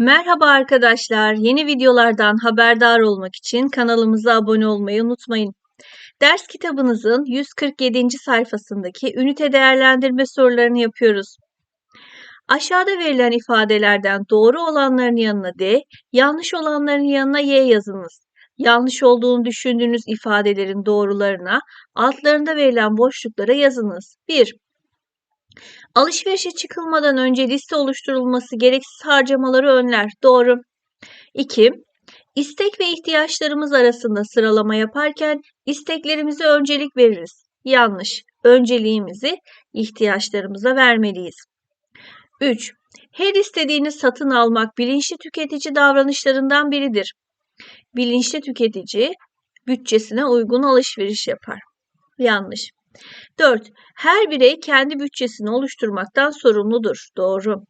Merhaba arkadaşlar. Yeni videolardan haberdar olmak için kanalımıza abone olmayı unutmayın. Ders kitabınızın 147. sayfasındaki ünite değerlendirme sorularını yapıyoruz. Aşağıda verilen ifadelerden doğru olanların yanına D, yanlış olanların yanına Y yazınız. Yanlış olduğunu düşündüğünüz ifadelerin doğrularına altlarında verilen boşluklara yazınız. 1. Alışverişe çıkılmadan önce liste oluşturulması gereksiz harcamaları önler. Doğru. 2. İstek ve ihtiyaçlarımız arasında sıralama yaparken isteklerimize öncelik veririz. Yanlış. Önceliğimizi ihtiyaçlarımıza vermeliyiz. 3. Her istediğini satın almak bilinçli tüketici davranışlarından biridir. Bilinçli tüketici bütçesine uygun alışveriş yapar. Yanlış. 4. Her birey kendi bütçesini oluşturmaktan sorumludur. Doğru.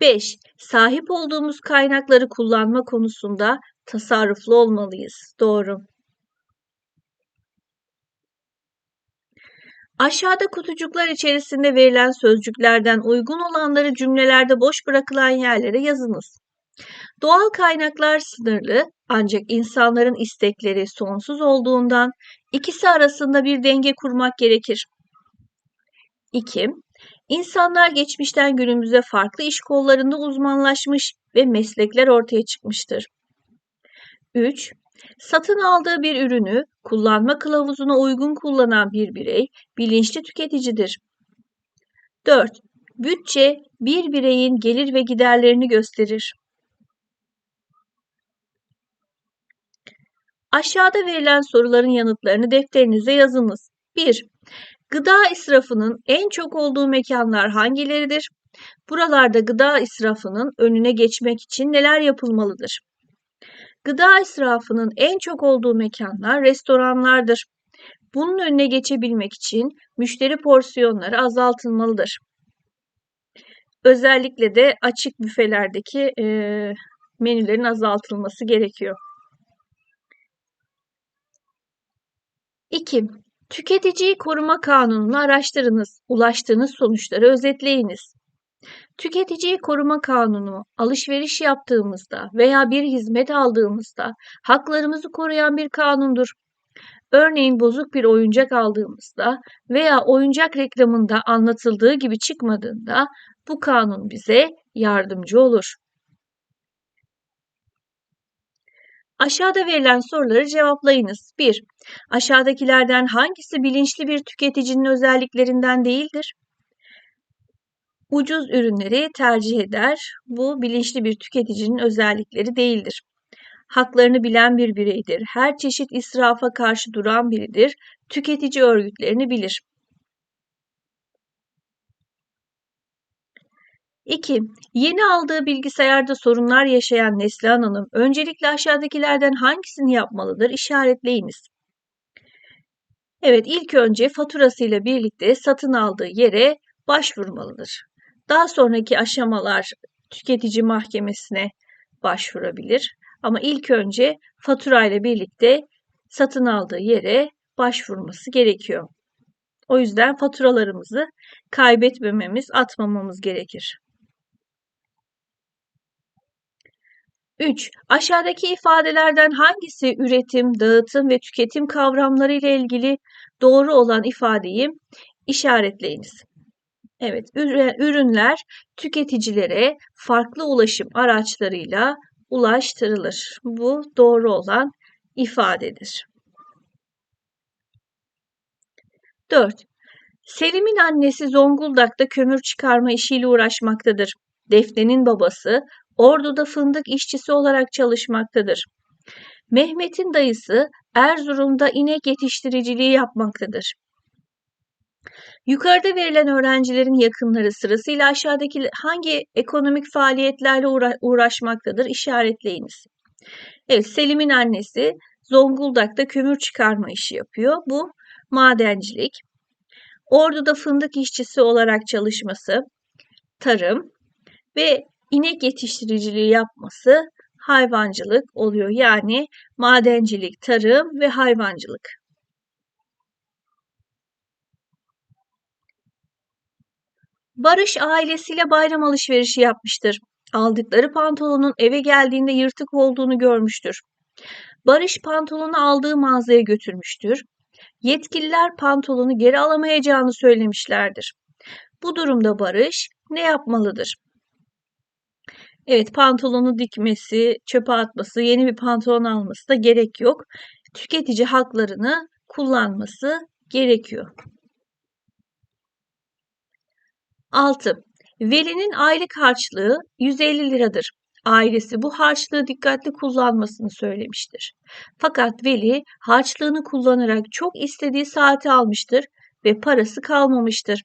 5. Sahip olduğumuz kaynakları kullanma konusunda tasarruflu olmalıyız. Doğru. Aşağıda kutucuklar içerisinde verilen sözcüklerden uygun olanları cümlelerde boş bırakılan yerlere yazınız. Doğal kaynaklar sınırlı ancak insanların istekleri sonsuz olduğundan ikisi arasında bir denge kurmak gerekir. 2. İnsanlar geçmişten günümüze farklı iş kollarında uzmanlaşmış ve meslekler ortaya çıkmıştır. 3. Satın aldığı bir ürünü kullanma kılavuzuna uygun kullanan bir birey bilinçli tüketicidir. 4. Bütçe bir bireyin gelir ve giderlerini gösterir. Aşağıda verilen soruların yanıtlarını defterinize yazınız. 1. Gıda israfının en çok olduğu mekanlar hangileridir? Buralarda gıda israfının önüne geçmek için neler yapılmalıdır? Gıda israfının en çok olduğu mekanlar restoranlardır. Bunun önüne geçebilmek için müşteri porsiyonları azaltılmalıdır. Özellikle de açık büfelerdeki e, menülerin azaltılması gerekiyor. 2. Tüketiciyi koruma kanununu araştırınız. Ulaştığınız sonuçları özetleyiniz. Tüketiciyi koruma kanunu alışveriş yaptığımızda veya bir hizmet aldığımızda haklarımızı koruyan bir kanundur. Örneğin bozuk bir oyuncak aldığımızda veya oyuncak reklamında anlatıldığı gibi çıkmadığında bu kanun bize yardımcı olur. Aşağıda verilen soruları cevaplayınız. 1. Aşağıdakilerden hangisi bilinçli bir tüketicinin özelliklerinden değildir? Ucuz ürünleri tercih eder. Bu bilinçli bir tüketicinin özellikleri değildir. Haklarını bilen bir bireydir. Her çeşit israfa karşı duran biridir. Tüketici örgütlerini bilir. 2. Yeni aldığı bilgisayarda sorunlar yaşayan Neslihan Hanım öncelikle aşağıdakilerden hangisini yapmalıdır? İşaretleyiniz. Evet, ilk önce faturasıyla birlikte satın aldığı yere başvurmalıdır. Daha sonraki aşamalar tüketici mahkemesine başvurabilir. Ama ilk önce faturayla birlikte satın aldığı yere başvurması gerekiyor. O yüzden faturalarımızı kaybetmememiz, atmamamız gerekir. 3. Aşağıdaki ifadelerden hangisi üretim, dağıtım ve tüketim kavramları ile ilgili doğru olan ifadeyi işaretleyiniz. Evet, ürünler tüketicilere farklı ulaşım araçlarıyla ulaştırılır. Bu doğru olan ifadedir. 4. Selim'in annesi Zonguldak'ta kömür çıkarma işiyle uğraşmaktadır. Defne'nin babası Ordu'da fındık işçisi olarak çalışmaktadır. Mehmet'in dayısı Erzurum'da inek yetiştiriciliği yapmaktadır. Yukarıda verilen öğrencilerin yakınları sırasıyla aşağıdaki hangi ekonomik faaliyetlerle uğra uğraşmaktadır işaretleyiniz. Evet, Selim'in annesi Zonguldak'ta kömür çıkarma işi yapıyor. Bu madencilik. Ordu'da fındık işçisi olarak çalışması, tarım ve inek yetiştiriciliği yapması hayvancılık oluyor. Yani madencilik, tarım ve hayvancılık. Barış ailesiyle bayram alışverişi yapmıştır. Aldıkları pantolonun eve geldiğinde yırtık olduğunu görmüştür. Barış pantolonu aldığı mağazaya götürmüştür. Yetkililer pantolonu geri alamayacağını söylemişlerdir. Bu durumda Barış ne yapmalıdır? Evet, pantolonu dikmesi, çöpe atması, yeni bir pantolon alması da gerek yok. Tüketici haklarını kullanması gerekiyor. 6. Veli'nin aylık harçlığı 150 liradır. Ailesi bu harçlığı dikkatli kullanmasını söylemiştir. Fakat Veli harçlığını kullanarak çok istediği saati almıştır ve parası kalmamıştır.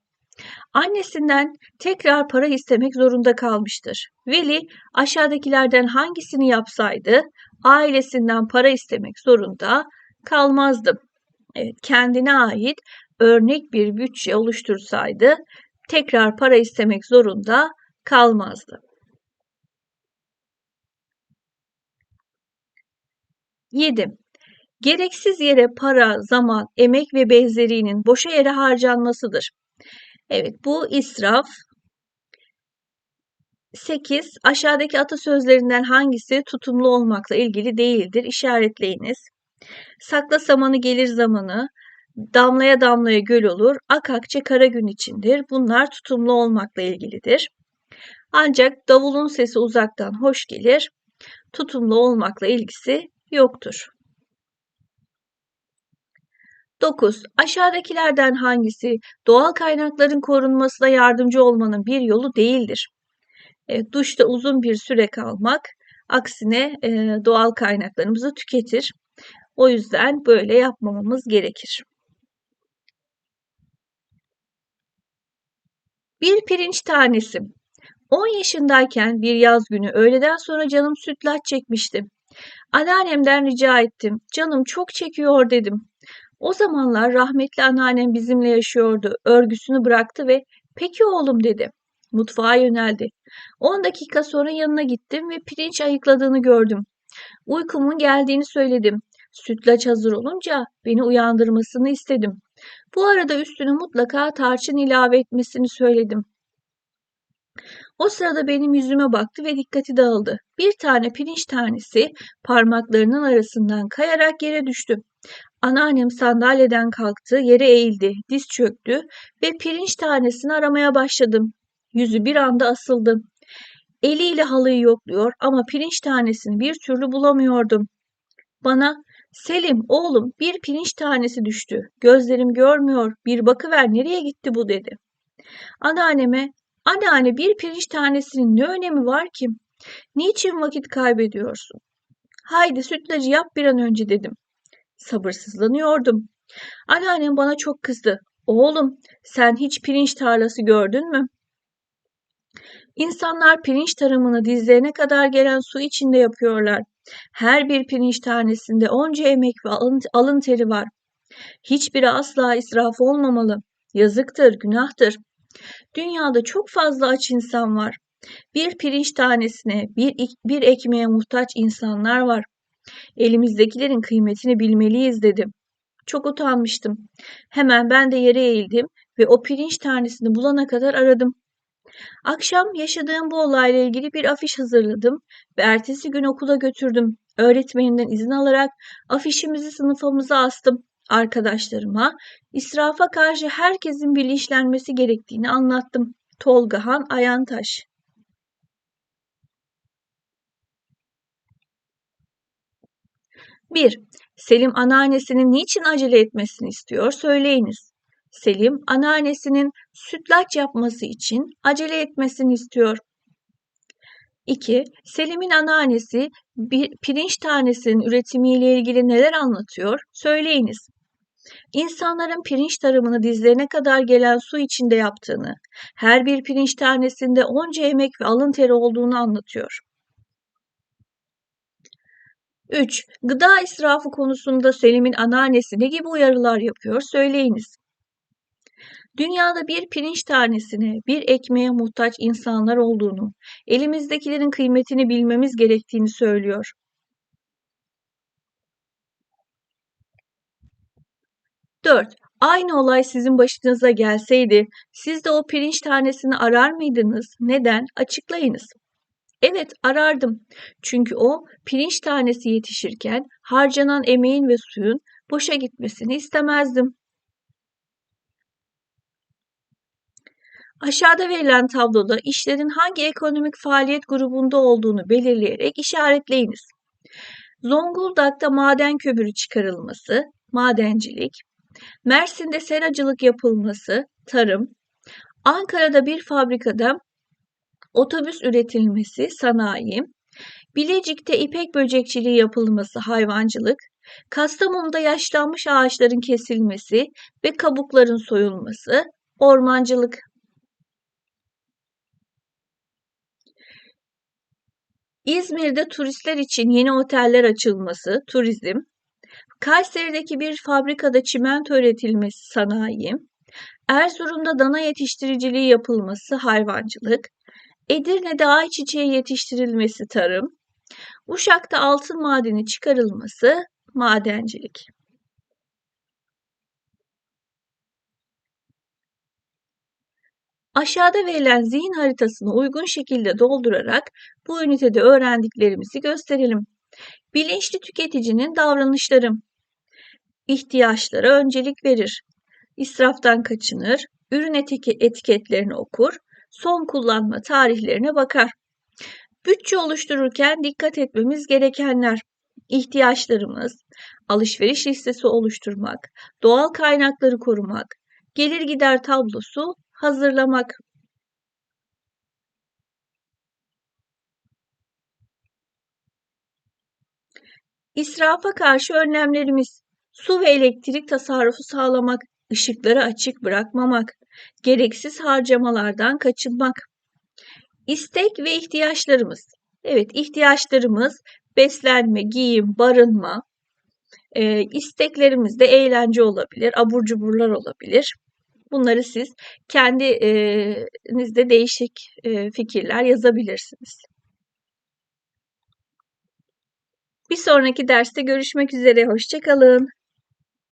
Annesinden tekrar para istemek zorunda kalmıştır. Veli aşağıdakilerden hangisini yapsaydı ailesinden para istemek zorunda kalmazdı. Evet, kendine ait örnek bir bütçe oluştursaydı tekrar para istemek zorunda kalmazdı. 7. Gereksiz yere para, zaman, emek ve benzerinin boşa yere harcanmasıdır. Evet bu israf. 8. Aşağıdaki atasözlerinden hangisi tutumlu olmakla ilgili değildir? İşaretleyiniz. Sakla samanı gelir zamanı, damlaya damlaya göl olur, ak akçe kara gün içindir. Bunlar tutumlu olmakla ilgilidir. Ancak davulun sesi uzaktan hoş gelir, tutumlu olmakla ilgisi yoktur. 9. Aşağıdakilerden hangisi doğal kaynakların korunmasına yardımcı olmanın bir yolu değildir? E, duşta uzun bir süre kalmak aksine e, doğal kaynaklarımızı tüketir. O yüzden böyle yapmamamız gerekir. Bir pirinç tanesi. 10 yaşındayken bir yaz günü öğleden sonra canım sütlaç çekmişti. Anneannemden rica ettim. Canım çok çekiyor dedim. O zamanlar rahmetli anneannem bizimle yaşıyordu. Örgüsünü bıraktı ve peki oğlum dedi. Mutfağa yöneldi. 10 dakika sonra yanına gittim ve pirinç ayıkladığını gördüm. Uykumun geldiğini söyledim. Sütlaç hazır olunca beni uyandırmasını istedim. Bu arada üstüne mutlaka tarçın ilave etmesini söyledim. O sırada benim yüzüme baktı ve dikkati dağıldı. Bir tane pirinç tanesi parmaklarının arasından kayarak yere düştü. Anneannem sandalyeden kalktı, yere eğildi, diz çöktü ve pirinç tanesini aramaya başladım. Yüzü bir anda asıldı. Eliyle halıyı yokluyor ama pirinç tanesini bir türlü bulamıyordum. Bana Selim oğlum bir pirinç tanesi düştü. Gözlerim görmüyor. Bir bakıver nereye gitti bu dedi. Anneanneme anneanne bir pirinç tanesinin ne önemi var ki? Niçin vakit kaybediyorsun? Haydi sütlacı yap bir an önce dedim. Sabırsızlanıyordum. Anneannem bana çok kızdı. Oğlum sen hiç pirinç tarlası gördün mü? İnsanlar pirinç tarımını dizlerine kadar gelen su içinde yapıyorlar. Her bir pirinç tanesinde onca emek ve alın, alın teri var. Hiçbiri asla israf olmamalı. Yazıktır, günahtır. Dünyada çok fazla aç insan var. Bir pirinç tanesine, bir, bir ekmeğe muhtaç insanlar var. Elimizdekilerin kıymetini bilmeliyiz dedim. Çok utanmıştım. Hemen ben de yere eğildim ve o pirinç tanesini bulana kadar aradım. Akşam yaşadığım bu olayla ilgili bir afiş hazırladım ve ertesi gün okula götürdüm. Öğretmenimden izin alarak afişimizi sınıfımıza astım. Arkadaşlarıma israfa karşı herkesin bilinçlenmesi gerektiğini anlattım. Tolgahan Ayantaş 1. Selim anneannesinin niçin acele etmesini istiyor söyleyiniz. Selim anneannesinin sütlaç yapması için acele etmesini istiyor. 2. Selim'in anneannesi bir pirinç tanesinin üretimiyle ilgili neler anlatıyor? Söyleyiniz. İnsanların pirinç tarımını dizlerine kadar gelen su içinde yaptığını, her bir pirinç tanesinde onca emek ve alın teri olduğunu anlatıyor. 3. Gıda israfı konusunda Selim'in anneannesi ne gibi uyarılar yapıyor söyleyiniz. Dünyada bir pirinç tanesine, bir ekmeğe muhtaç insanlar olduğunu, elimizdekilerin kıymetini bilmemiz gerektiğini söylüyor. Dört. Aynı olay sizin başınıza gelseydi, siz de o pirinç tanesini arar mıydınız? Neden? Açıklayınız. Evet, arardım. Çünkü o pirinç tanesi yetişirken harcanan emeğin ve suyun boşa gitmesini istemezdim. Aşağıda verilen tabloda işlerin hangi ekonomik faaliyet grubunda olduğunu belirleyerek işaretleyiniz. Zonguldak'ta maden kömürü çıkarılması, madencilik, Mersin'de seracılık yapılması, tarım, Ankara'da bir fabrikada otobüs üretilmesi, sanayi, Bilecik'te ipek böcekçiliği yapılması, hayvancılık, Kastamonu'da yaşlanmış ağaçların kesilmesi ve kabukların soyulması, ormancılık. İzmir'de turistler için yeni oteller açılması, turizm, Kayseri'deki bir fabrikada çimento üretilmesi, sanayi, Erzurum'da dana yetiştiriciliği yapılması, hayvancılık, Edirne'de ayçiçeği yetiştirilmesi, tarım, Uşak'ta altın madeni çıkarılması, madencilik. Aşağıda verilen zihin haritasını uygun şekilde doldurarak bu ünitede öğrendiklerimizi gösterelim. Bilinçli tüketicinin davranışları. ihtiyaçlara öncelik verir. İsraftan kaçınır, ürün etiketlerini okur, son kullanma tarihlerine bakar. Bütçe oluştururken dikkat etmemiz gerekenler ihtiyaçlarımız, alışveriş listesi oluşturmak, doğal kaynakları korumak, gelir gider tablosu hazırlamak. İsrafa karşı önlemlerimiz su ve elektrik tasarrufu sağlamak, ışıkları açık bırakmamak, gereksiz harcamalardan kaçınmak. İstek ve ihtiyaçlarımız. Evet, ihtiyaçlarımız beslenme, giyim, barınma. E, isteklerimiz de eğlence olabilir, abur cuburlar olabilir. Bunları siz kendinizde değişik e, fikirler yazabilirsiniz. Bir sonraki derste görüşmek üzere. Hoşçakalın.